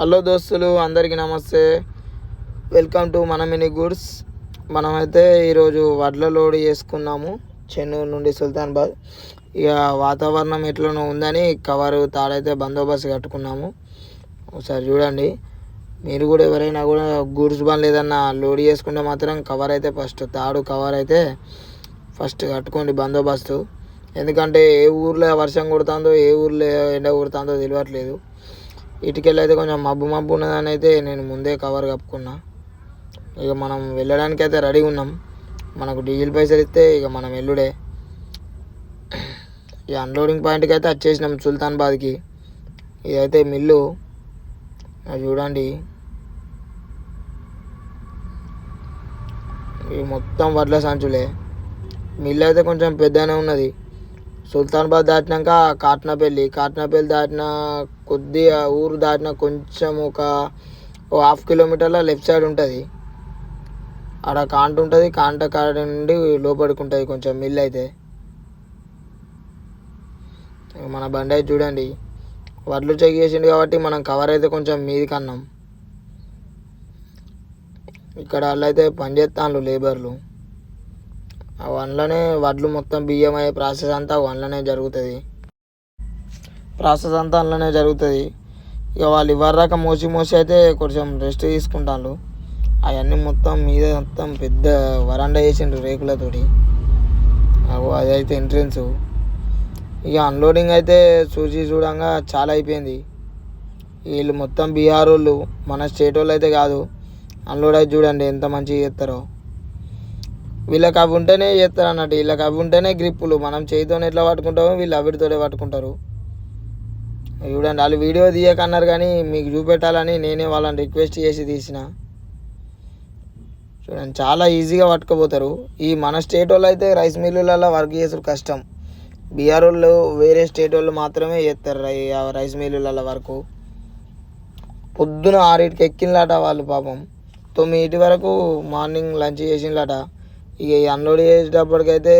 Hello దోస్తులు అందరికీ నమస్తే. వెల్కమ్ టు మన మినీ గుడ్స్. మనమైతే ఈరోజు వడ్ల లోడ్ చేసుకున్నాము చెన్నూరు నుండి సుల్తాన్బాద్. ఇక వాతావరణం ఎట్లనో ఉందని కవరు తాడైతే బందోబస్తు కట్టుకున్నాము. ఒకసారి చూడండి. మీరు కూడా ఎవరైనా కూడా గూడ్స్ బండ్లు ఏదన్నా లోడ్ చేసుకుంటే మాత్రం కవర్ అయితే ఫస్ట్ తాడు కవర్ అయితే ఫస్ట్ కట్టుకోండి బందోబస్తు. ఎందుకంటే ఏ ఊర్లో వర్షం కొడుతుందో ఏ ఊర్లో ఎండ కొడుతుందో తెలియట్లేదు. ఇటుకెళ్ళి అయితే కొంచెం మబ్బు మబ్బు ఉన్నదని అయితే నేను ముందే కవర్ కప్పుకున్నా. ఇక మనం వెళ్ళడానికి అయితే రెడీ ఉన్నాం. మనకు డీజిల్ పైసలు ఇస్తే ఇక మనం వెళ్ళుడే. ఈ అన్లోడింగ్ పాయింట్కి అయితే వచ్చేసినాం సుల్తాన్బాద్కి. ఇదైతే మిల్లు. అది చూడండి. ఇవి మొత్తం వడ్ల సంచులే. మిల్లు అయితే కొంచెం పెద్దనే ఉన్నది. సుల్తాన్బాద్ దాటినాక కాట్నాపల్లి. కాట్నాపల్లి దాటిన కొద్దిగా ఊరు దాటిన కొంచెం ఒక హాఫ్ కిలోమీటర్ల లెఫ్ట్ సైడ్ ఉంటుంది. ఆడ కాంట ఉంటుంది కాంట కాడ నుండి లోపలికి ఉంటుంది కొంచెం మిల్ అయితే. మన బండి అయితే చూడండి. వడ్లు చెక్ చేసిండు కాబట్టి మనం కవర్ అయితే కొంచెం మీది కన్నాం ఇక్కడ వాళ్ళు అయితే పనిచేస్తాను లేబర్లు. ఆ వన్లోనే వడ్లు మొత్తం బియ్యం అయ్యే ప్రాసెస్ అంతా వన్లోనే జరుగుతుంది. ప్రాసెస్ అంతా అందులోనే జరుగుతుంది. ఇక వాళ్ళు ఇవ్వరాక మోసి మోసి అయితే కొంచెం రెస్ట్ తీసుకుంటాను అవన్నీ మొత్తం మీద మొత్తం పెద్ద వరండా వేసిండ్రు రేకులతోటి. అగో అదైతే ఎంట్రెన్స్. ఇక అన్లోడింగ్ అయితే చూసి చూడంగా చాలా అయిపోయింది. వీళ్ళు మొత్తం బీహార్ వాళ్ళు మన స్టేట్ వాళ్ళు అయితే కాదు. అన్లోడ్ అయితే చూడండి ఎంత మంచిగా చేస్తారో. వీళ్ళకి అవి ఉంటేనే చేస్తారు అన్నట్టు. వీళ్ళకి అవి ఉంటేనే గ్రిప్పులు. మనం చేతితో ఎట్లా పట్టుకుంటామో వీళ్ళు అవిటితోనే పట్టుకుంటారు. చూడండి వాళ్ళు వీడియో తీయకన్నారు కానీ మీకు చూపెట్టాలని నేనే వాళ్ళని రిక్వెస్ట్ చేసి తీసిన. చూడండి చాలా ఈజీగా పట్టుకుపోతారు. ఈ మన స్టేట్ వాళ్ళు అయితే రైస్ మిల్లులలో వర్క్ చేసారు కష్టం. బీహార్ వాళ్ళు వేరే స్టేట్ వాళ్ళు మాత్రమే చేస్తారు రై రైస్ మిల్లులలో వరకు పొద్దున ఆరింటికి ఎక్కినలాట వాళ్ళు పాపం. తొమ్మిది వరకు మార్నింగ్ లంచ్ చేసినలాట ఇక అన్లోడ్ చేసేటప్పటికైతే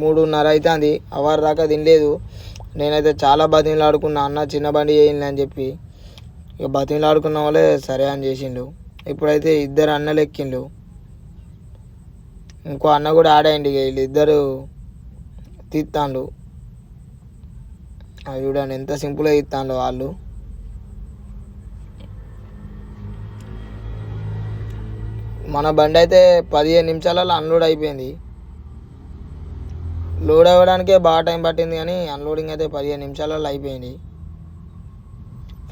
మూడున్నర అవుతుంది అవర్ దాకా తినలేదు. నేనైతే చాలా బతిమలాడుకున్నా. అన్న చిన్న బండి చేయండి అని చెప్పి. ఇక బతిమలాడుకున్న వాళ్ళే సరే అని చేసిండు. ఇప్పుడైతే ఇద్దరు అన్నలు ఎక్కిండు. ఇంకో అన్న కూడా ఆడాయండి ఇక వీళ్ళిద్దరు తీస్తాండు అది చూడండి ఎంత సింపుల్గా తీస్తాండు వాళ్ళు. మన బండి అయితే పదిహేను నిమిషాలలో అన్లోడ్ అయిపోయింది. లోడ్ అవ్వడానికే బాగా టైం పట్టింది కానీ అన్లోడింగ్ అయితే పదిహేను నిమిషాలలో అయిపోయింది.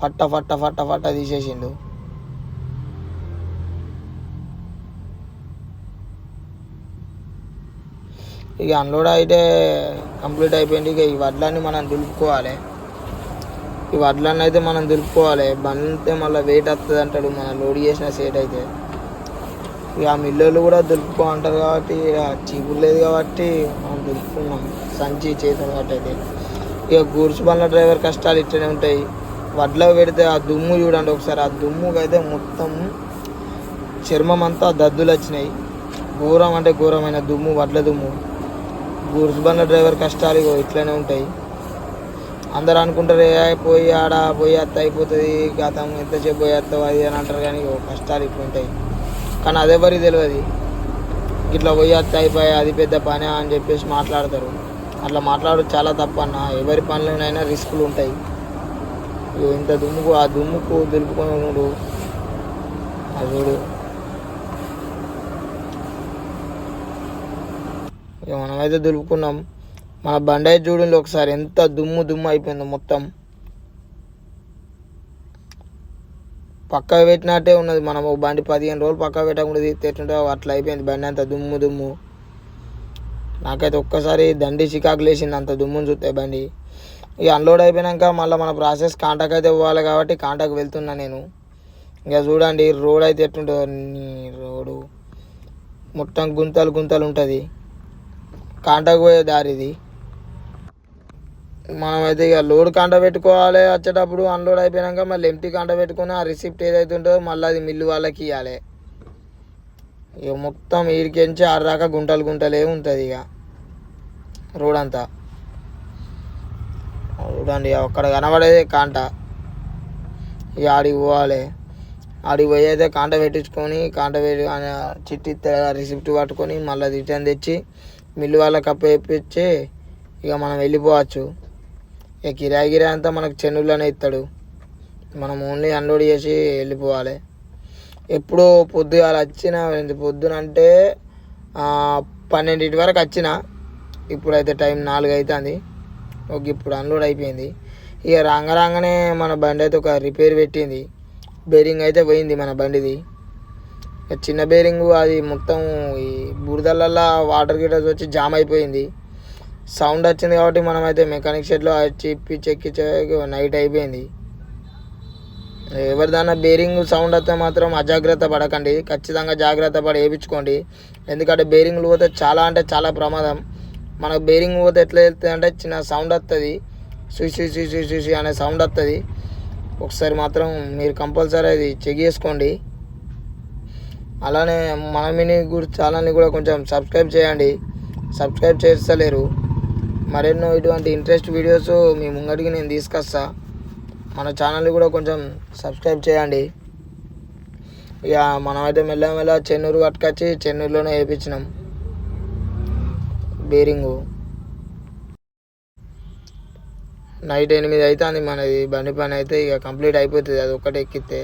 ఫట్ట ఫట్ట ఫట్ట ఫట్ట తీసేసిండు. ఇక అన్లోడ్ అయితే కంప్లీట్ అయిపోయింది. ఇక ఈ వడ్లన్నీ మనం దులుపుకోవాలి. ఈ వడ్లన్నీ అయితే మనం దులుపుకోవాలి. బండి అయితే మళ్ళీ వెయిట్ వస్తుంది అంటాడు మనం లోడ్ చేసిన సేట్ అయితే. ఇక ఆ మిల్లులు కూడా దులుపుకో అంటారు కాబట్టి ఇక చీపురు లేదు కాబట్టి మనం దులుపుకున్నాం సంచి చేతులు కాబట్టి అయితే. ఇక గూడ్స్ బండ్ల డ్రైవర్ కష్టాలు ఇట్లనే ఉంటాయి. వడ్ల పెడితే ఆ దుమ్ము చూడండి ఒకసారి. ఆ దుమ్ముకి అయితే మొత్తం చర్మం అంతా దద్దులు వచ్చినాయి. ఘోరం అంటే ఘోరమైన దుమ్ము వడ్ల దుమ్ము. గూడ్స్ బండ్ల డ్రైవర్ కష్టాలు ఇగో ఇట్లనే ఉంటాయి. అందరు అనుకుంటారు ఏ పోయి ఆడ పోయి అత్త అయిపోతుంది గతం ఎంత చెప్పి పోయి అత్తావు అది అని అంటారు కానీ కష్టాలు ఇట్లుంటాయి. ఉంటాయి కానీ అదెవరికి తెలియదు. ఇట్లా పోయి అయిపోయి అది పెద్ద పని అని చెప్పేసి మాట్లాడతారు. అట్లా మాట్లాడు చాలా తప్పు అన్న. ఎవరి పనులనైనా రిస్కులు ఉంటాయి. ఇంత దుమ్ముకు ఆ దుమ్ముకు దులుపుకొని అది చూడు. ఇక మనమైతే దులుపుకున్నాం. మన బండి చూడండి ఒకసారి ఎంత దుమ్ము దుమ్ము అయిపోయింది మొత్తం. పక్క పెట్టినట్టే ఉన్నది. మనం ఒక బండి పదిహేను రోజులు పక్క పెట్టకుండా తీస్తుంటే అట్లా అయిపోయింది. బండి అంత దుమ్ము దుమ్ము. నాకైతే ఒక్కసారి దండి చికాకు లేచింది అంత దుమ్ముని చూస్తే బండి. ఇక అన్లోడ్ అయిపోయినాక మళ్ళీ మన ప్రాసెస్ కాంటాక్ అయితే పోవాలి కాబట్టి కాంటాక్ వెళ్తున్నా నేను. ఇక చూడండి రోడ్ అయితే ఎట్టుంటుందో నీ రోడ్డు మొత్తం గుంతలు గుంతలు ఉంటుంది. కాంటాక్ పోయే దారిది మనమైతే ఇక లోడ్ కాంట పెట్టుకోవాలి. వచ్చేటప్పుడు అన్లోడ్ అయిపోయాక మళ్ళీ ఎంటీ కాంట పెట్టుకుని ఆ రిసిప్ట్ ఏదైతే ఉంటుందో మళ్ళీ అది మిల్లు వాళ్ళకి ఇవ్వాలి ఇక మొత్తం ఈడికించి ఆడదాకా గుంటలు గుంటలే ఉంటుంది ఇక. రోడ్ అంతా చూడండి అక్కడ కనబడేది కాంట. ఇక ఆడికి పోవాలి. ఆడికి పోయి అయితే కాంట పెట్టించుకొని కాంట పెట్టి చిట్టి రిసిప్ట్ పట్టుకొని మళ్ళీ రిటర్న్ తెచ్చి మిల్లు వాళ్ళకి అప్పు ఇక మనం వెళ్ళిపోవచ్చు. ఇక కిరాయి గిరాయి అంతా మనకు చెన్నుల్లోనే ఇస్తాడు. మనం ఓన్లీ అన్లోడ్ చేసి వెళ్ళిపోవాలి. ఎప్పుడో పొద్దుగాల వచ్చిన పొద్దున అంటే పన్నెండింటి వరకు వచ్చిన ఇప్పుడైతే టైం నాలుగు అవుతుంది ఒక ఇప్పుడు అన్లోడ్ అయిపోయింది. ఇక రాంగ రాగానే మన బండి అయితే ఒక రిపేర్ పెట్టింది. బేరింగ్ అయితే పోయింది మన బండిది. ఇక చిన్న బేరింగ్ అది మొత్తం ఈ బురదలల్లో వాటర్ గిటర్స్ వచ్చి జామ్ అయిపోయింది. సౌండ్ వచ్చింది కాబట్టి మనం అయితే మెకానిక్ షెడ్లో చెప్పి చెక్కి నైట్ అయిపోయింది. ఎవరిదైనా బేరింగ్ సౌండ్ వస్తే మాత్రం అజాగ్రత్త పడకండి. ఖచ్చితంగా జాగ్రత్త పడి వేయించుకోండి ఎందుకంటే బేరింగ్లు పోతే చాలా అంటే చాలా ప్రమాదం. మనకు బేరింగ్ పోతే ఎట్లా వెళ్తుంది అంటే చిన్న సౌండ్ వస్తుంది సుసి సుసి సుసి అనే సౌండ్ వస్తుంది ఒకసారి మాత్రం మీరు కంపల్సరీ అది చెక్ చేసుకోండి. అలానే మన మినీ గురి ఛానల్ని కూడా కొంచెం సబ్స్క్రైబ్ చేయండి. సబ్స్క్రైబ్ చేస్తలేరు. మరెన్నో ఇటువంటి ఇంట్రెస్ట్ వీడియోస్ మీ ముంగడికి నేను తీసుకొస్తా. మన ఛానల్ని కూడా కొంచెం సబ్స్క్రైబ్ చేయండి. ఇక మనమైతే మెల్ల మెల్ల చెన్నూరు పట్టుకొచ్చి చెన్నూరులోనే వేయించినాం బేరింగు. నైట్ ఎనిమిది అవుతుంది మనది బండి పని అయితే ఇక కంప్లీట్ అయిపోతుంది అది ఒక్కటి ఎక్కితే.